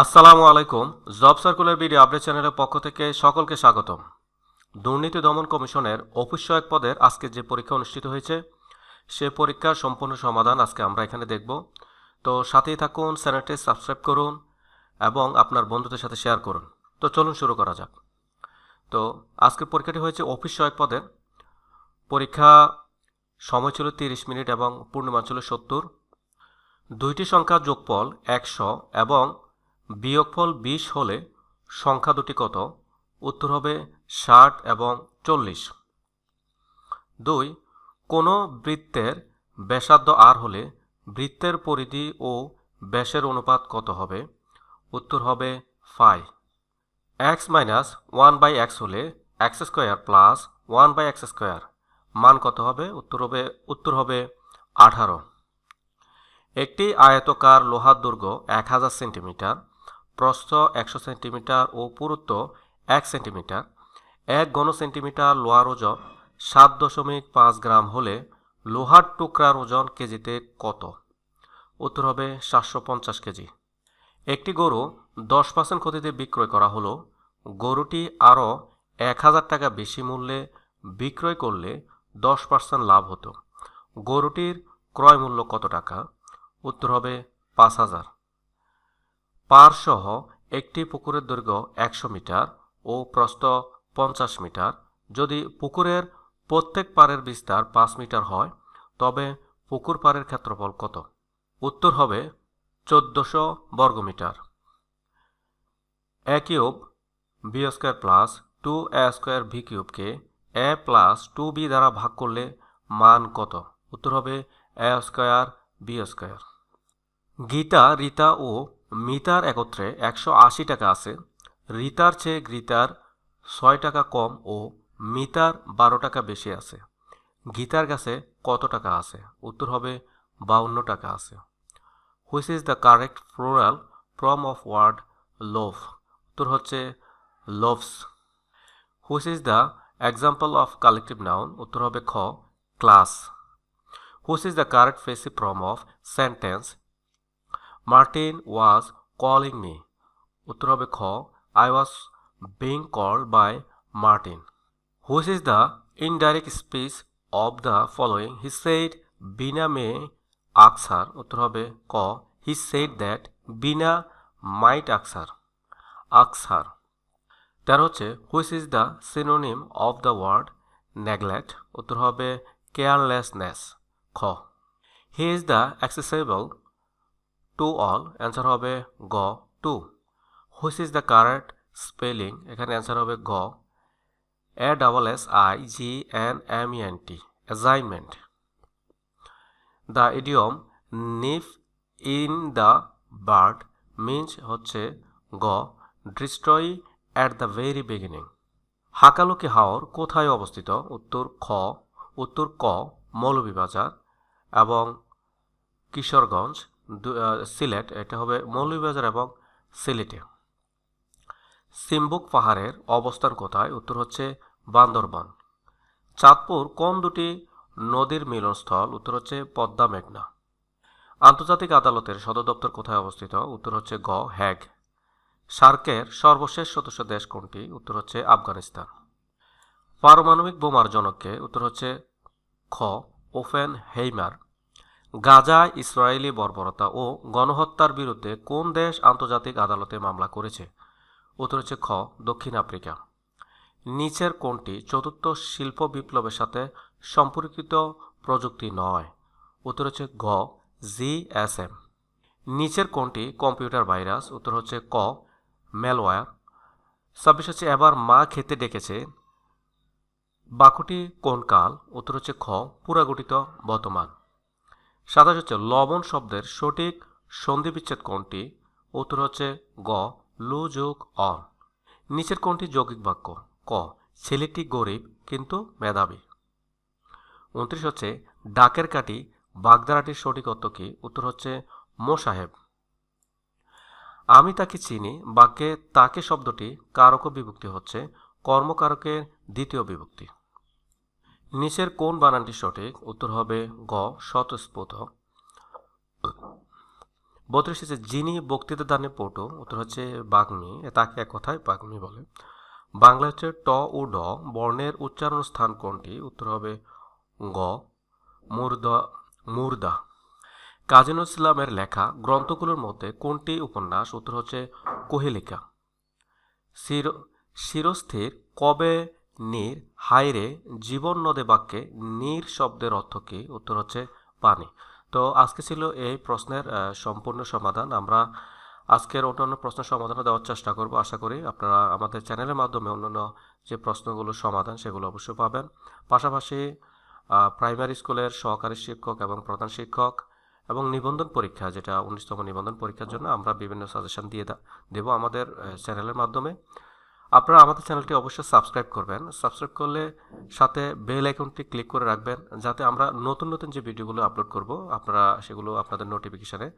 আসসালামু আলাইকুম। Job circular BD update চ্যানেলের পক্ষ থেকে সকলকে স্বাগতম। দুর্নীতি দমন কমিশনের অফিস সহায়ক পদের আজকে যে পরীক্ষা অনুষ্ঠিত হয়েছে, সে পরীক্ষার সম্পূর্ণ সমাধান আজকে আমরা এখানে দেখব। তো সাথেই থাকুন, চ্যানেলটি সাবস্ক্রাইব করুন এবং আপনার বন্ধুদের সাথে শেয়ার করুন। তো চলুন শুরু করা যাক। তো আজকের পরীক্ষাটি হয়েছে অফিস সহায়ক পদের। পরীক্ষা সময় ছিল তিরিশ মিনিট এবং পূর্ণিমা ছিল সত্তর। দুইটি সংখ্যা যোগফল একশো এবং বিয়োগফল বিশ হলে সংখ্যা দুটি কত? উত্তর হবে ষাট এবং চল্লিশ। দুই, কোনো বৃত্তের ব্যাসার্ধ আর হলে বৃত্তের পরিধি ও ব্যাসের অনুপাত কত হবে? উত্তর হবে f x minus one by x হলে x square plus one by x square মান কত হবে? উত্তর হবে উত্তর হবে আঠারো। একটি আয়তকার লোহার দুর্গ এক হাজার সেন্টিমিটার। প্রস্থ একশো সেন্টিমিটার ও পুরুত্ব এক সেন্টিমিটার। এক ঘন সেন্টিমিটার লোহার ওজন সাত দশমিক পাঁচ গ্রাম হলে লোহার টুকরার ওজন কেজিতে কত? উত্তর হবে সাতশো পঞ্চাশ কেজি। একটি গরু দশ পার্সেন্ট ক্ষতিতে বিক্রয় করা হলো। গরুটি আরও এক হাজার টাকা বেশি মূল্যে বিক্রয় করলে দশ পার্সেন্ট লাভ হতো। গরুটির ক্রয় মূল্য কত টাকা? উত্তর হবে পাঁচ হাজার। পার সহ একটি পুকুরের দৈর্ঘ্য একশো মিটার ও প্রস্থ পঞ্চাশ মিটার। যদি পুকুরের প্রত্যেক পারের বিস্তার পাঁচ মিটার হয়, তবে পুকুর পাড়ের ক্ষেত্রফল কত? উত্তর হবে চোদ্দশো বর্গমিটার a cube b square plus two a square b কিউবকে A plus two B দ্বারা ভাগ করলে মান কত? উত্তর হবে a square b square. Gita, Rita ও মিতার একত্রে একশো আশি টাকা আছে, রিতার চেয়ে গীতার ছয় টাকা কম ও মিতার বারো টাকা বেশি আছে। গীতার কাছে কত টাকা আছে? উত্তর হবে বাউন্ন টাকা আছে। Which is the correct plural from of word loaf উত্তর হচ্ছে loaves which is the example of collective noun উত্তর হবে খ class which is the correct voice from of sentence Martin was calling me উত্তর হবে খ I was being called by Martin which is the indirect speech of the following he said Bina মে আকসার উত্তর হবে ক হি সেইড দ্যাট বিনা মাইট আকসার আকসার তেরো হচ্ছে which is the synonym of the word neglect উত্তর হবে কেয়ারলেসনেস খ. He is the accessible to all answer হবে গ to which is the correct spelling এখানে অ্যান্সার হবে গ A double S I G N M N T assignment the idiom nip in the bud means হচ্ছে গ destroy at the very beginning Hakaluki হাওর কোথায় অবস্থিত? উত্তর খ, উত্তর ক, মৌলভীবাজার এবং কিশোরগঞ্জ। সিলেট, এটা হবে মৌলভীবাজার এবং সিলেটে। সিম্বুক পাহাড়ের অবস্থান কোথায়? উত্তর হচ্ছে বান্দরবান। চাঁদপুর কোন দুটি নদীর মিলনস্থল? উত্তর হচ্ছে পদ্মা মেঘনা। আন্তর্জাতিক আদালতের সদর দপ্তর কোথায় অবস্থিত? উত্তর হচ্ছে গ, হ্যাগ। সার্কের সর্বশেষ সদস্য দেশ কোনটি? উত্তর হচ্ছে আফগানিস্তান। পারমাণবিক বোমার জনককে? উত্তর হচ্ছে খ ওফেন হেইমার গাজায় ইসরায়েলি বর্বরতা ও গণহত্যার বিরুদ্ধে কোন দেশ আন্তর্জাতিক আদালতে মামলা করেছে? উত্তর হচ্ছে খ, দক্ষিণ আফ্রিকা। নিচের কোনটি চতুর্থ শিল্প বিপ্লবের সাথে সম্পর্কিত প্রযুক্তি নয়? উত্তর হচ্ছে ঘ জিএসএম নিচের কোনটি কম্পিউটার ভাইরাস? উত্তর হচ্ছে ক, ম্যালওয়্যার। ছাব্বিশ হচ্ছে এবার মা খেতে ডেকেছে। বাকুটি কোন কাল? উত্তর হচ্ছে খ, পুরাগঠিত বর্তমান। সাতাশ হচ্ছে লবণ শব্দের সঠিক সন্ধিবিচ্ছেদ কোনটি উত্তর হচ্ছে গ, লু যোগ অন। নিচের কোনটি যৌগিক বাক্য। ক, ছেলেটি গরিব কিন্তু মেধাবী। উনত্রিশ হচ্ছে ডাকের কাটি বাগদারাটির সঠিক অর্থ কি? উত্তর হচ্ছে মো সাহেব। আমি তাকে চিনি, বাক্যে তাকে শব্দটি কারক বিভক্তি হচ্ছে, কর্মকারকের দ্বিতীয় বিভক্তি। নিচের কোন বানানটি সঠিক? উত্তর হবে গ, স্বতঃস্ফূর্ত। বত্রিশ হচ্ছে যিনি বক্তৃতা দানে পটু, উত্তর হচ্ছে বাগ্মী তাকে এক কথায় বাগ্মী বলে। বাংলা হচ্ছে ট ও ড, বর্ণের উচ্চারণ স্থান কোনটি? উত্তর হবে গ, মুর্দা মুর্দা। কাজী ইসলামের লেখা গ্রন্থগুলোর মধ্যে কোনটি উপন্যাস? উত্তর হচ্ছে কোহেলিকা। শির, শিরস্থির কবে নীর হাইরে জীবন নদে বাক্যে নীর শব্দের অর্থ কী উত্তর হচ্ছে পানি। তো আজকে ছিল এই প্রশ্নের সম্পূর্ণ সমাধান। আমরা আজকের অন্যান্য প্রশ্নের সমাধান দেওয়ার চেষ্টা করব। আশা করি আপনারা আমাদের চ্যানেলের মাধ্যমে অন্যান্য যে প্রশ্নগুলোর সমাধান, সেগুলো অবশ্যই পাবেন। পাশাপাশি প্রাইমারি স্কুলের সহকারী শিক্ষক এবং প্রধান শিক্ষক এবং নিবন্ধন পরীক্ষা, যেটা উনিশতম নিবন্ধন পরীক্ষার জন্য আমরা বিভিন্ন সাজেশন দিয়ে দেবো আমাদের চ্যানেলের মাধ্যমে। আপনারা আমাদের চ্যানেলটি অবশ্যই সাবস্ক্রাইব করবেন। সাবস্ক্রাইব করলে সাথে বেল আইকনটি ক্লিক করে রাখবেন যাতে আমরা নতুন নতুন যে ভিডিওগুলো আপলোড করব, আপনারা সেগুলো আপনাদের নোটিফিকেশানে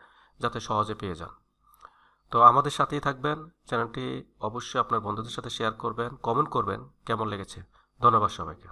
যাতে সহজে পেয়ে যান। তো আমাদের সাথেই থাকবেন। চ্যানেলটি অবশ্যই আপনার বন্ধুদের সাথে শেয়ার করবেন, কমেন্ট করবেন কেমন লেগেছে। ধন্যবাদ সবাইকে।